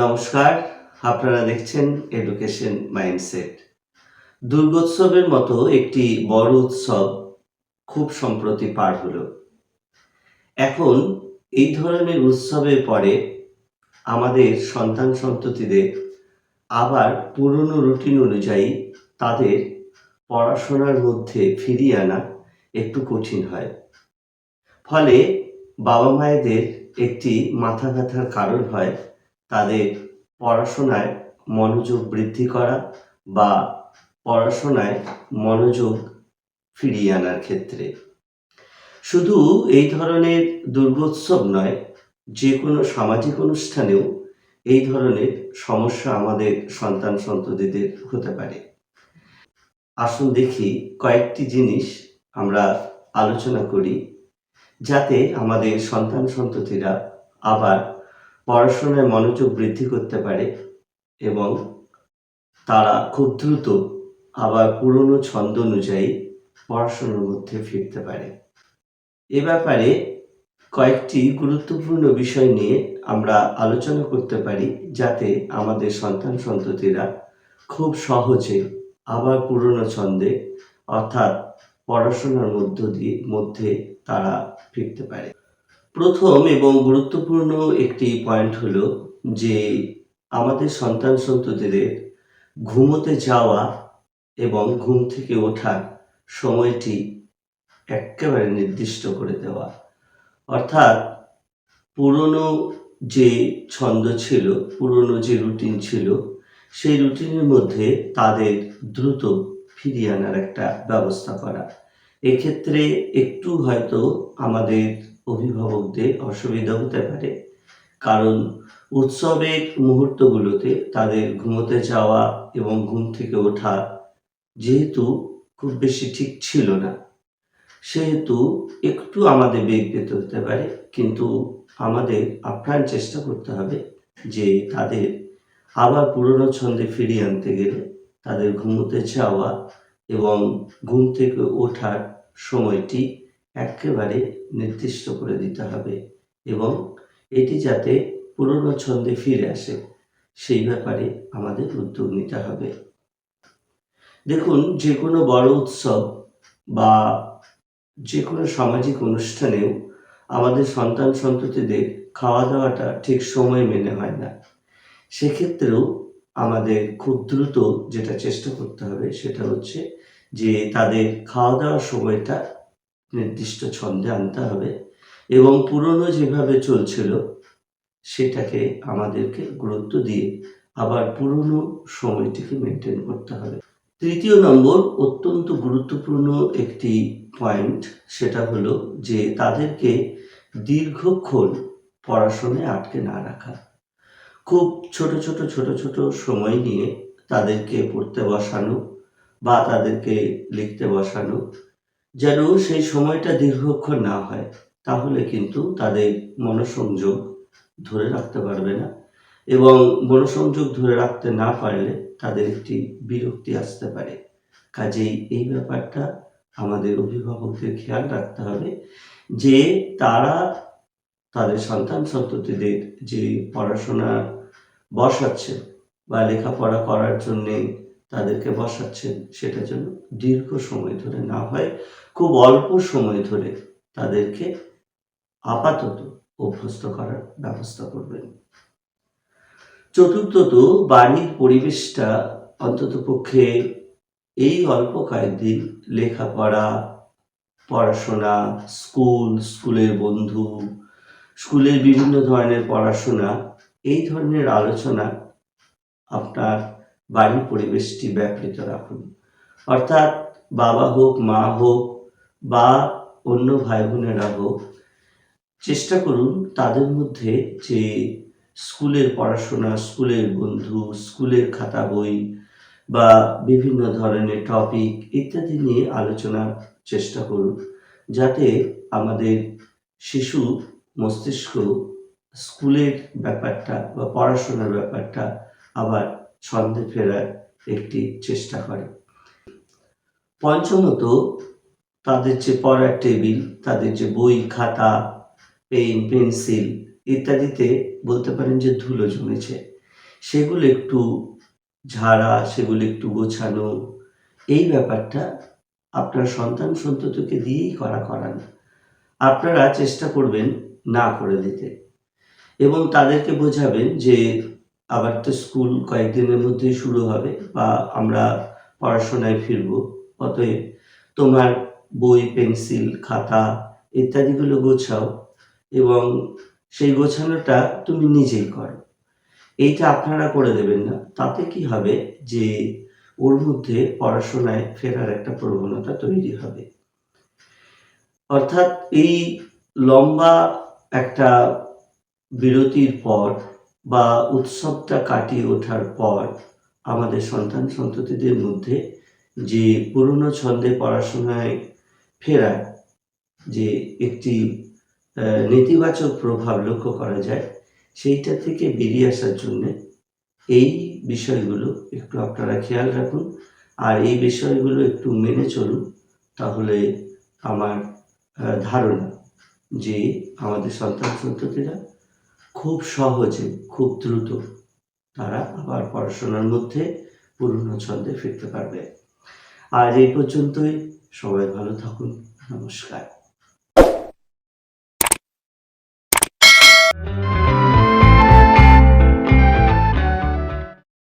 নমস্কার, আপনারা দেখছেন এডুকেশন মাইন্ডসেট দুর্গোৎসবের মতো একটি বড় উৎসব খুব সম্প্রতি পার হলো। এখন এই ধরনের উৎসবের পরে আমাদের সন্তান সন্ততিদের আবার পুরনো রুটিন অনুযায়ী তাদের পড়াশোনার মধ্যে ফিরিয়ে আনা একটু কঠিন হয়। ফলে বাবা মায়েদের একটি মাথা ব্যথার কারণ হয় তাদের পড়াশোনায় মনোযোগ বৃদ্ধি করা বা পড়াশোনায় মনোযোগ ফিরিয়ে আনার ক্ষেত্রে। শুধু এই ধরনের দুর্গোৎসব নয়, যে কোনো সামাজিক অনুষ্ঠানেও এই ধরনের সমস্যা আমাদের সন্তান সন্ততিদের হতে পারে। আসুন দেখি কয়েকটি জিনিস আমরা আলোচনা করি, যাতে আমাদের সন্তান সন্ততিরা আবার পড়াশোনায় মনোযোগ বৃদ্ধি করতে পারে এবং তারা খুব দ্রুত আবার পুরনো ছন্দ অনুযায়ী পড়াশোনার মধ্যে ফিরতে পারে। এ ব্যাপারে কয়েকটি গুরুত্বপূর্ণ বিষয় নিয়ে আমরা আলোচনা করতে পারি, যাতে আমাদের সন্তান সন্ততিরা খুব সহজে আবার পুরনো ছন্দে অর্থাৎ পড়াশোনার মধ্য দিয়ে, মধ্যে তারা ফিরতে পারে। প্রথম এবং গুরুত্বপূর্ণ একটি পয়েন্ট হলো যে আমাদের সন্তান সন্ততিদের ঘুমোতে যাওয়া এবং ঘুম থেকে ওঠার সময়টি একেবারে নির্দিষ্ট করে দেওয়া। অর্থাৎ পুরনো যে ছন্দ ছিল, পুরনো যে রুটিন ছিল, সেই রুটিনের মধ্যে তাদের দ্রুত ফিরিয়ে আনার একটা ব্যবস্থা করা। এক্ষেত্রে একটু হয়তো আমাদের অভিভাবকদের অসুবিধা হতে পারে। কারণ উৎসবের মুহূর্তগুলোতে তাদের ঘুমোতে যাওয়া এবং ঘুম থেকে ওঠা যেহেতু খুব বেশি ঠিক ছিল না, সেহেতু একটু আমাদের বেগ পেতে হতে পারে। কিন্তু আমাদের আপ্রাণ চেষ্টা করতে হবে যে তাদের আবার পুরনো ছন্দে ফিরিয়ে আনতে গেলে তাদের ঘুমোতে যাওয়া এবং ঘুম থেকে ওঠার সময়টি একেবারে নির্দিষ্ট করে দিতে হবে এবং এটি যাতে পুরনো ছন্দে ফিরে আসে, সেই ব্যাপারে আমাদের উদ্যোগ নিতে হবে। দেখুন যে কোনো বড় উৎসব বা যে কোনো সামাজিক অনুষ্ঠানেও আমাদের সন্তান সন্ততিদের খাওয়া দাওয়াটা ঠিক সময় মেনে হয় না। সেক্ষেত্রেও আমাদের খুব দ্রুত যেটা চেষ্টা করতে হবে সেটা হচ্ছে যে তাদের খাওয়া দাওয়ার সময়টা নির্দিষ্ট ছন্দে আনতে হবে। এবং পুরনো যেভাবে চলছিল, সেটাকে আমাদেরকে গুরুত্ব দিয়ে আবার পুরনো সময়টিকে মেনটেন করতে হবে। তৃতীয় নম্বর, অত্যন্ত গুরুত্বপূর্ণ একটি পয়েন্ট সেটা হলো যে তাদেরকে দীর্ঘক্ষণ পড়াশোনায় আটকে না রাখা। খুব ছোট ছোট ছোট ছোট সময় নিয়ে তাদেরকে পড়তে বসানো বা তাদেরকে লিখতে বসানো যেন সেই সময়টা দীর্ঘক্ষণ না হয়, তাহলে কিন্তু তাদের মনোসংযোগ ধরে রাখতে পারবে না এবং মনোসংযোগ ধরে রাখতে না পারলে তাদের একটি বিরক্তি আসতে পারে। কাজেই এই ব্যাপারটা আমাদের অভিভাবকদের খেয়াল রাখতে হবে যে তারা তাদের সন্তান সন্ততিদের যে পড়াশোনা বসাচ্ছে বা লেখাপড়া করার জন্যে তাদেরকে বসাচ্ছেন। সেটা যেন দীর্ঘ সময় ধরে না হয়, খুব অল্প সময় ধরে তাদেরকে আপাতত অভ্যস্ত করার ব্যবস্থা করবেন। চতুর্থত, বাড়ির পরিবেশটা অন্তত পক্ষে এই অল্প কয়েকদিন লেখাপড়া, পড়াশোনা, স্কুল, স্কুলের বন্ধু, স্কুলের বিভিন্ন ধরনের পড়াশোনা, এই ধরনের আলোচনা আপনার বাড়ির পরিবেশটি ব্যাপৃত রাখুন। অর্থাৎ বাবা হোক, মা হোক বা অন্য ভাই বোনেরা হোক, চেষ্টা করুন তাদের মধ্যে যে স্কুলের পড়াশোনা, স্কুলের বন্ধু, স্কুলের খাতা বই বা বিভিন্ন ধরনের টপিক ইত্যাদি নিয়ে আলোচনার চেষ্টা করুন, যাতে আমাদের শিশু মস্তিষ্ক স্কুলের ব্যাপারটা বা পড়াশোনার ব্যাপারটা আবার ছন্দে ফেরার একটি চেষ্টা করে। পঞ্চমত, তাদের যে পড়ার টেবিল, তাদের যে বই, খাতা, পেন, পেন্সিল ইত্যাদিতে বলতে পারেন যে ধুলো জমেছে, সেগুলো একটু ঝাড়া, সেগুলো একটু গোছানো, এই ব্যাপারটা আপনার সন্তান সন্ততিকে দিয়েই করা করান। আপনারা চেষ্টা করবেন না করে দিতে। এবং তাদেরকে বোঝাবেন যে আবার তো স্কুল কয়েকদিনের মধ্যেই শুরু হবে বা আমরা পড়াশোনায় ফিরব। অতএব তোমার বই, পেন্সিল, খাতা ইত্যাদিগুলো গোছাও এবং সেই গোছানোটা তুমি নিজেই করো। এইটা আপনারা করে দেবেন না। তাতে কি হবে যে ওর মধ্যে পড়াশোনায় ফেরার একটা প্রবণতা তৈরি হবে। অর্থাৎ এই লম্বা একটা বিরতির পর বা উৎসবটা কাটিয়ে ওঠার পর আমাদের সন্তান সন্ততিদের মধ্যে যে পুরনো ছন্দে পড়াশোনায় ফেরার যে একটি নেতিবাচক প্রভাব লক্ষ্য করা যায়, সেইটা থেকে বেরিয়ে আসার জন্য এই বিষয়গুলো একটু আপনারা খেয়াল রাখুন। আর এই বিষয়গুলো একটু মেনে চলুন, তাহলে আমার ধারণা যে আমাদের সন্তান সন্ততিরা খুব সহজে, খুব দ্রুত তারা আবার পড়াশোনার মধ্যে পুরনো ছন্দে ফিরতে পারবে। আজ এই পর্যন্তই। সবাই ভালো থাকুন। নমস্কার।